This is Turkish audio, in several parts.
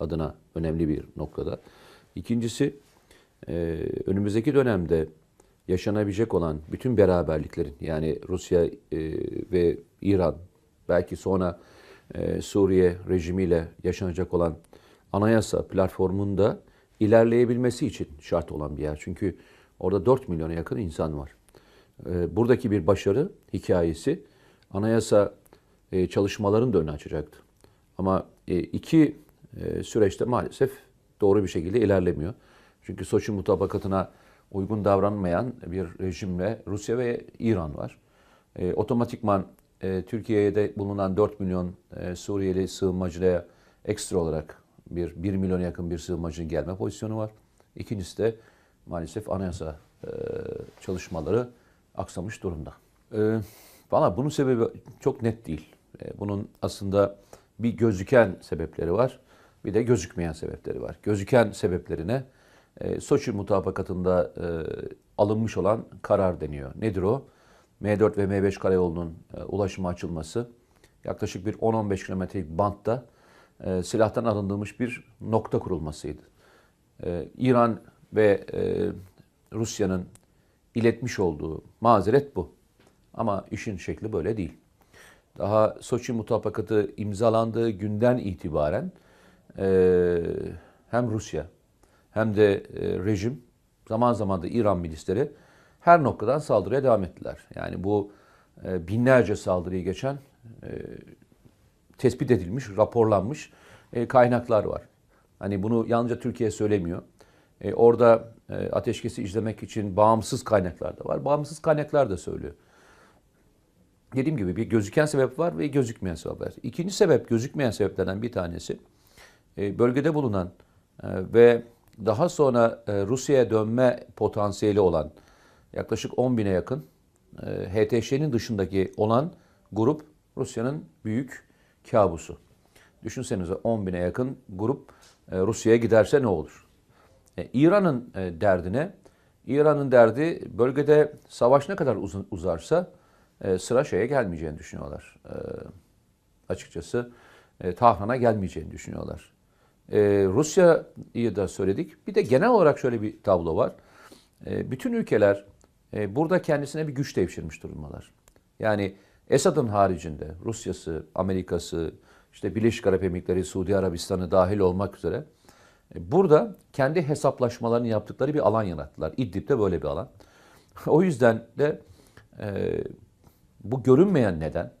adına önemli bir noktada. İkincisi e, önümüzdeki dönemde yaşanabilecek olan bütün beraberliklerin yani Rusya e, ve İran belki sonra e, Suriye rejimiyle yaşanacak olan anayasa platformunda ilerleyebilmesi için şart olan bir yer. Çünkü orada 4 milyona yakın insan var. E, buradaki bir başarı hikayesi anayasa e, çalışmaların da önünü açacaktı. Ama iki süreçte maalesef doğru bir şekilde ilerlemiyor. Çünkü Soçi mutabakatına uygun davranmayan bir rejimle Rusya ve İran var. E, otomatikman e, Türkiye'de bulunan 4 milyon e, Suriyeli sığınmacıya ekstra olarak bir 1 milyona yakın bir sığınmacının gelme pozisyonu var. İkincisi de maalesef anayasa e, çalışmaları aksamış durumda. E, Valla bunun sebebi çok net değil. E, bunun aslında bir gözüken sebepleri var, bir de gözükmeyen sebepleri var. Gözüken sebeplerine e, Soçi mutabakatında e, alınmış olan karar deniyor. Nedir o? M4 ve M5 karayolunun e, ulaşıma açılması, yaklaşık bir 10-15 kilometrelik bantta e, silahtan arındırılmış bir nokta kurulmasıydı. E, İran ve e, Rusya'nın iletmiş olduğu mazeret bu. Ama işin şekli böyle değil. Daha Soçi mutabakatı imzalandığı günden itibaren hem Rusya hem de e, rejim zaman zaman da İran milisleri her noktadan saldırıya devam ettiler. Yani bu e, binlerce saldırıyı geçen e, tespit edilmiş, raporlanmış kaynaklar var. Hani bunu yalnızca Türkiye söylemiyor. Orada ateşkesi izlemek için bağımsız kaynaklar da var. Bağımsız kaynaklar da söylüyor. Dediğim gibi bir gözüken sebep var ve gözükmeyen sebep var. İkinci sebep gözükmeyen sebeplerden bir tanesi bölgede bulunan e, ve daha sonra e, Rusya'ya dönme potansiyeli olan yaklaşık 10 bine yakın e, HTŞ'nin dışındaki olan grup Rusya'nın büyük kabusu. Düşünsenize 10 bine yakın grup e, Rusya'ya giderse ne olur? E, İran'ın e, derdine, İran'ın derdi bölgede savaş ne kadar uzarsa e, sıra şeye gelmeyeceğini düşünüyorlar. E, açıkçası e, Tahran'a gelmeyeceğini düşünüyorlar. E, Rusya'yı da söyledik. Bir de genel olarak şöyle bir tablo var. E, bütün ülkeler e, burada kendisine bir güç devşirmiş durumdalar. Yani Esad'ın haricinde Rusya'sı, Amerika'sı, işte Birleşik Arap Emirlikleri, Suudi Arabistan'ı dahil olmak üzere e, burada kendi hesaplaşmalarını yaptıkları bir alan yarattılar. İdlib'de böyle bir alan. o yüzden de e, bu görünmeyen neden,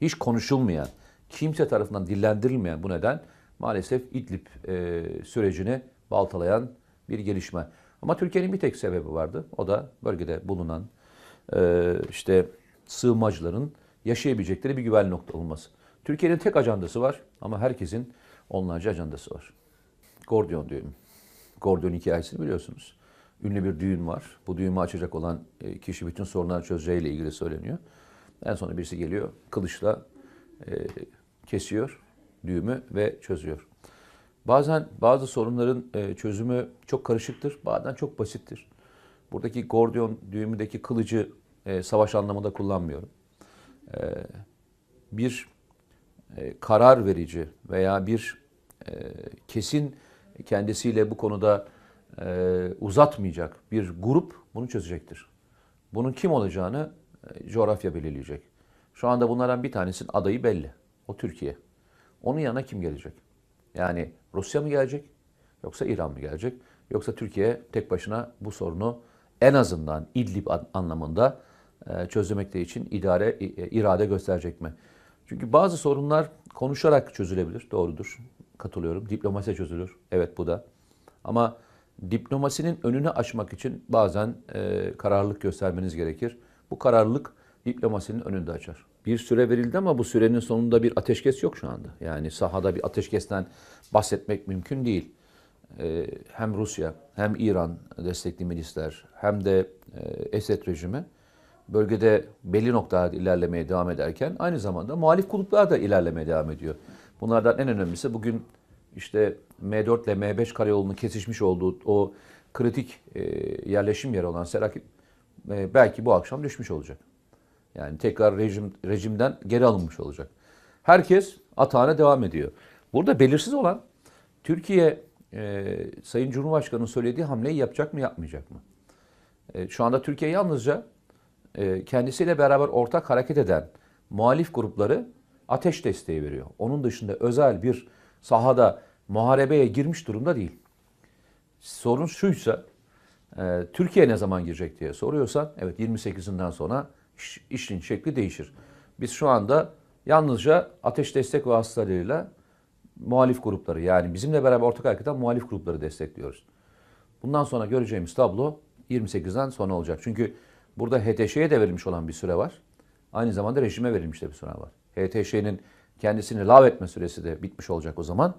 hiç konuşulmayan, kimse tarafından dillendirilmeyen bu neden maalesef İdlib e, sürecini baltalayan bir gelişme. Ama Türkiye'nin bir tek sebebi vardı. O da bölgede bulunan e, işte sığınmacıların yaşayabilecekleri bir güvenli nokta olması. Türkiye'nin tek ajandası var ama herkesin onlarca ajandası var. Gordiyon düğümü. Gordiyon hikayesini biliyorsunuz. Ünlü bir düğün var. Bu düğümü açacak olan e, kişi bütün sorunları çözeceğiyle ilgili söyleniyor. En sonunda birisi geliyor, kılıçla e, kesiyor düğümü ve çözüyor. Bazen bazı sorunların e, çözümü çok karışıktır, bazen çok basittir. Buradaki Gordiyon düğümündeki kılıcı e, savaş anlamında kullanmıyorum. E, bir karar verici veya bir kesin kendisiyle bu konuda uzatmayacak bir grup bunu çözecektir. Bunun kim olacağını coğrafya belirleyecek. Şu anda bunlardan bir tanesinin adayı belli. O Türkiye. Onun yanına kim gelecek? Yani Rusya mı gelecek? Yoksa İran mı gelecek? Yoksa Türkiye tek başına bu sorunu en azından İdlib anlamında e, çözmekte için idare e, irade gösterecek mi? Çünkü bazı sorunlar konuşarak çözülebilir. Doğrudur. Katılıyorum. Diplomasi çözülür. Evet bu da. Ama diplomasinin önünü açmak için bazen e, kararlılık göstermeniz gerekir. Bu kararlılık diplomasinin önünde açar. Bir süre verildi ama bu sürenin sonunda bir ateşkes yok şu anda. Yani sahada bir ateşkesten bahsetmek mümkün değil. Ee, hem Rusya hem İran destekli milisler hem de e, Esed rejimi bölgede belli noktalarda ilerlemeye devam ederken aynı zamanda muhalif gruplar da ilerlemeye devam ediyor. Bunlardan en önemlisi bugün işte M4 ile M5 karayolunun kesişmiş olduğu o kritik e, yerleşim yeri olan Serak e, belki bu akşam düşmüş olacak. Yani tekrar rejim rejimden geri alınmış olacak. Herkes atağına devam ediyor. Burada belirsiz olan Türkiye e, Sayın Cumhurbaşkanı'nın söylediği hamleyi yapacak mı yapmayacak mı? E, şu anda Türkiye yalnızca e, kendisiyle beraber ortak hareket eden muhalif grupları ateş desteği veriyor. Onun dışında özel bir sahada muharebeye girmiş durumda değil. Sorun şuysa e, Türkiye ne zaman girecek diye soruyorsan evet 28'inden sonra iş, işin şekli değişir. Biz şu anda yalnızca ateş destek vasıtalarıyla muhalif grupları yani bizimle beraber ortak hareket eden muhalif grupları destekliyoruz. Bundan sonra göreceğimiz tablo 28'den sonra olacak. Çünkü burada HTŞ'ye de verilmiş olan bir süre var. Aynı zamanda rejime verilmiş de bir süre var. HTŞ'nin kendisini lav etme süresi de bitmiş olacak o zaman.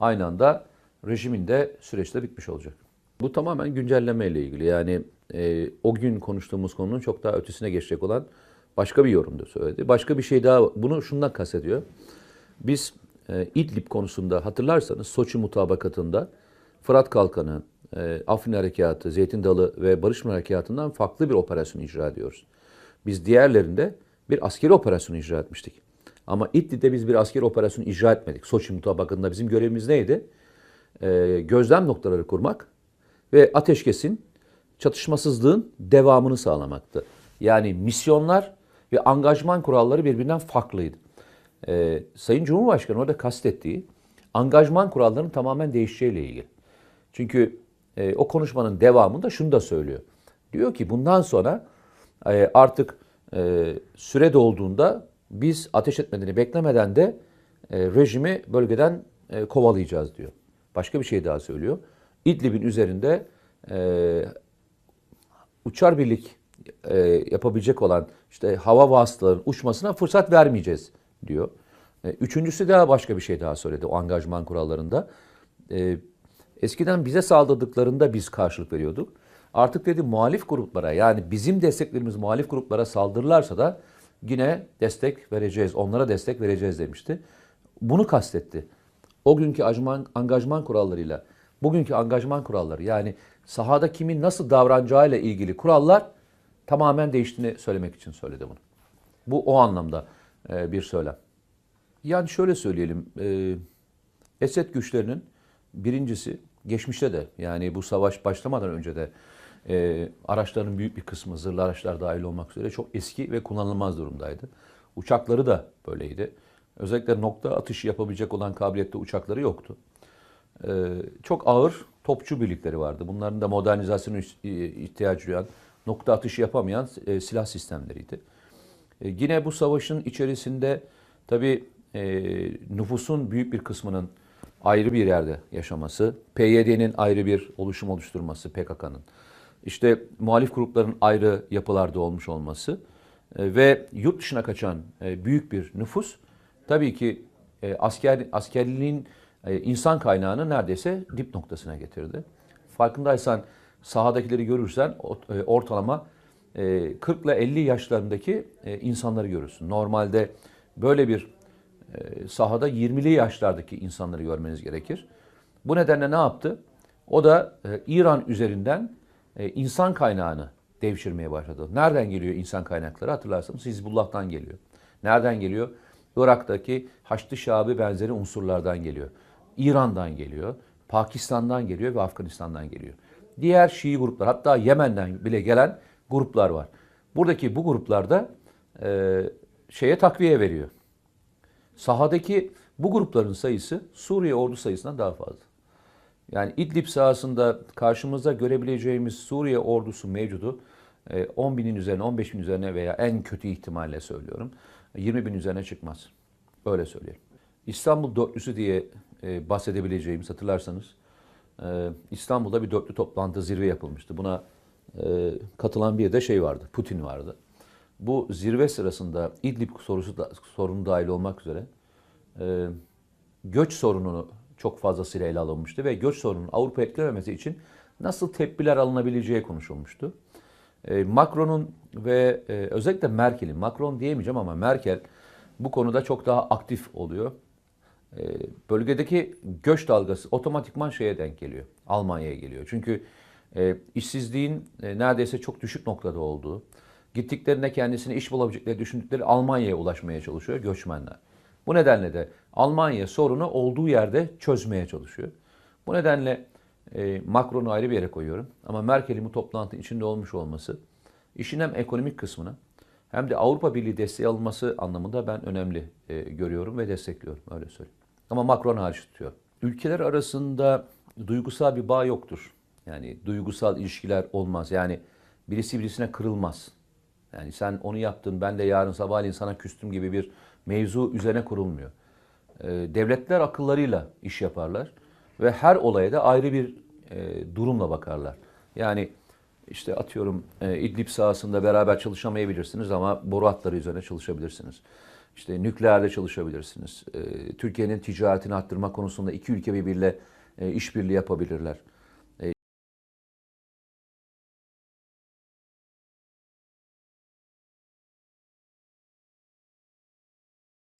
Aynı anda rejimin de süreci de bitmiş olacak. Bu tamamen güncelleme ile ilgili. Yani e, o gün konuştuğumuz konunun çok daha ötesine geçecek olan başka bir yorumda söyledi. Başka bir şey daha bunu şundan kastediyor. Biz e, İdlib konusunda hatırlarsanız Soçi mutabakatında Fırat Kalkanı, e, Afrin Harekatı, Zeytin Dalı ve Barış Harekatı'ndan farklı bir operasyon icra ediyoruz. Biz diğerlerinde bir askeri operasyon icra etmiştik. Ama İdlib'de biz bir askeri operasyon icra etmedik. Soçi mutabakatında bizim görevimiz neydi? E, gözlem noktaları kurmak ve ateşkesin çatışmasızlığın devamını sağlamaktı. Yani misyonlar ve angajman kuralları birbirinden farklıydı. Ee, Sayın Cumhurbaşkanı orada kastettiği angajman kurallarının tamamen değişeceğiyle ilgili. Çünkü e, o konuşmanın devamında şunu da söylüyor. Diyor ki bundan sonra e, artık e, süre dolduğunda biz ateş etmediğini beklemeden de e, rejimi bölgeden e, kovalayacağız diyor. Başka bir şey daha söylüyor. İdlib'in üzerinde e, uçar birlik e, yapabilecek olan işte hava vasıtalarının uçmasına fırsat vermeyeceğiz diyor. E, üçüncüsü daha başka bir şey daha söyledi o angajman kurallarında. E, eskiden bize saldırdıklarında biz karşılık veriyorduk. Artık dedi muhalif gruplara yani bizim desteklerimiz muhalif gruplara saldırırlarsa da yine destek vereceğiz, onlara destek vereceğiz demişti. Bunu kastetti. O günkü angajman, angajman kurallarıyla bugünkü angajman kuralları yani sahada kimin nasıl davranacağıyla ilgili kurallar tamamen değiştiğini söylemek için söyledi bunu. Bu o anlamda e, bir söylem. Yani şöyle söyleyelim, e, Esed güçlerinin birincisi geçmişte de yani bu savaş başlamadan önce de e, araçların büyük bir kısmı zırhlı araçlar dahil olmak üzere çok eski ve kullanılmaz durumdaydı. Uçakları da böyleydi. Özellikle nokta atışı yapabilecek olan kabiliyette uçakları yoktu. E, çok ağır topçu birlikleri vardı. Bunların da modernizasyonu ihtiyacı duyan, nokta atışı yapamayan e, silah sistemleriydi. E, yine bu savaşın içerisinde tabii e, nüfusun büyük bir kısmının ayrı bir yerde yaşaması, PYD'nin ayrı bir oluşum oluşturması PKK'nın, işte muhalif grupların ayrı yapılarda olmuş olması ve yurt dışına kaçan büyük bir nüfus tabii ki asker askerliğin insan kaynağını neredeyse dip noktasına getirdi. Farkındaysan sahadakileri görürsen e, ortalama 40 ile 50 yaşlarındaki e, insanları görürsün. Normalde böyle bir sahada 20'li yaşlardaki insanları görmeniz gerekir. Bu nedenle ne yaptı? O da İran üzerinden insan kaynağını devşirmeye başladı. Nereden geliyor insan kaynakları? Hatırlarsanız Hizbullah'tan geliyor. Nereden geliyor? Irak'taki Haçlı Şabi benzeri unsurlardan geliyor. İran'dan geliyor, Pakistan'dan geliyor ve Afganistan'dan geliyor. Diğer Şii gruplar hatta Yemen'den bile gelen gruplar var. Buradaki bu gruplarda e, şeye takviye veriyor. Sahadaki bu grupların sayısı Suriye ordu sayısından daha fazla. Yani İdlib sahasında karşımızda görebileceğimiz Suriye ordusu mevcudu 10 e, binin üzerine, 15 bin üzerine veya en kötü ihtimalle söylüyorum 20 bin üzerine çıkmaz. Öyle söyleyelim. İstanbul dörtlüsü diye e, bahsedebileceğimiz hatırlarsanız e, İstanbul'da bir dörtlü toplantı zirve yapılmıştı. Buna e, katılan bir de şey vardı, Putin vardı. Bu zirve sırasında İdlib sorusu da, sorunu dahil olmak üzere e, göç sorununu çok fazlasıyla ele alınmıştı ve göç sorununun Avrupa etkilememesi için nasıl tepkiler alınabileceği konuşulmuştu. E, Macron'un ve e, özellikle Merkel'in, Macron diyemeyeceğim ama Merkel bu konuda çok daha aktif oluyor. Ee, bölgedeki göç dalgası otomatikman şeye denk geliyor. Almanya'ya geliyor. Çünkü e, işsizliğin e, neredeyse çok düşük noktada olduğu, gittiklerinde kendisine iş bulabilecekleri düşündükleri Almanya'ya ulaşmaya çalışıyor göçmenler. Bu nedenle de Almanya sorunu olduğu yerde çözmeye çalışıyor. Bu nedenle e, Macron'u ayrı bir yere koyuyorum. Ama Merkel'in bu toplantının içinde olmuş olması işin hem ekonomik kısmını hem de Avrupa Birliği desteği alınması anlamında ben önemli e, görüyorum ve destekliyorum öyle söyleyeyim. Ama Macron hariç tutuyor. Ülkeler arasında duygusal bir bağ yoktur. Yani duygusal ilişkiler olmaz. Yani birisi birisine kırılmaz. Yani sen onu yaptın ben de yarın sabahleyin sana küstüm gibi bir mevzu üzerine kurulmuyor. E, devletler akıllarıyla iş yaparlar ve her olaya da ayrı bir e, durumla bakarlar. Yani işte atıyorum e, İdlib sahasında beraber çalışamayabilirsiniz ama boru hatları üzerine çalışabilirsiniz. İşte nükleerde çalışabilirsiniz. E, Türkiye'nin ticaretini arttırma konusunda iki ülke birbiriyle e, işbirliği yapabilirler.